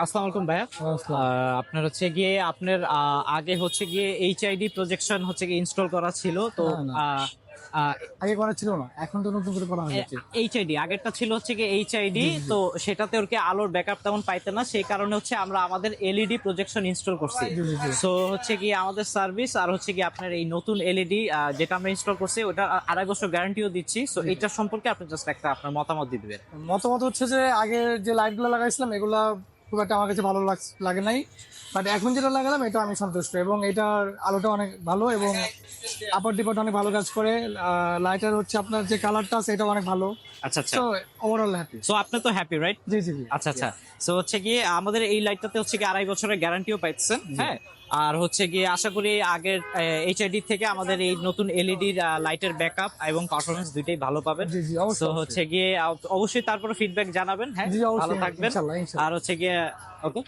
আসসালামু আলাইকুম ভাইয়া। আপনার হচ্ছে গিয়ে আপনার আগে হচ্ছে গিয়ে এইচআইডি প্রজেকশন হচ্ছে গিয়ে ইনস্টল করা ছিল তো। আগে করা ছিল না এখন তো নতুন করে করা হয়েছে। এইচআইডি আগেরটা ছিল হচ্ছে এইচআইডি তো সেটাতে ওর কি আলোর ব্যাকআপ তেমন পাইতে না সেই কারণে হচ্ছে আমরা আমাদের এলইডি প্রজেকশন ইনস্টল করছি। সো হচ্ছে গিয়ে আমাদের সার্ভিস আর হচ্ছে গিয়ে আপনার এই নতুন এলইডি যেটা আমরা ইনস্টল করছি ওটা আড়াই বছর গ্যারান্টিও দিচ্ছি। সো এটা সম্পর্কে আপনি জাস্ট একটা আপনার মতামত দিয়ে দিবেন। মতামত হচ্ছে যে আগে যে লাইটগুলো লাগাইছিলাম এগুলা খুব একটা আমার কাছে ভালো লাগ- নাই। বাট এখন যেটা লাগালাম এটা আমি সন্তুষ্ট। এবং এটার আলোটা অনেক ভালো এবং আপার ডিপার্ট অনেক ভালো কাজ করে। লাইটার হচ্ছে আপনার যে কালারটা আছে এটা অনেক ভালো। আচ্ছা আচ্ছা। ওভারঅল হ্যাপি সো আপনি তো হ্যাপি রাইট জি জি আচ্ছা আচ্ছা। সো হচ্ছে গিয়ে আমাদের এই লাইটটাতে হচ্ছে কি আড়াই বছরের গ্যারান্টিও পাইছেন হ্যাঁ? আর হচ্ছে গিয়ে আশা করি আগের এইচআইডি থেকে আমাদের এই নতুন এলইডি লাইটের ব্যাকআপ এবং পারফরমেন্স দুইটাই ভালো পাবেন। তো হচ্ছে গিয়ে অবশ্যই তারপরে ফিডব্যাক জানাবেন হ্যাঁ? ভালো থাকবেন। আর হচ্ছে গিয়ে ওকে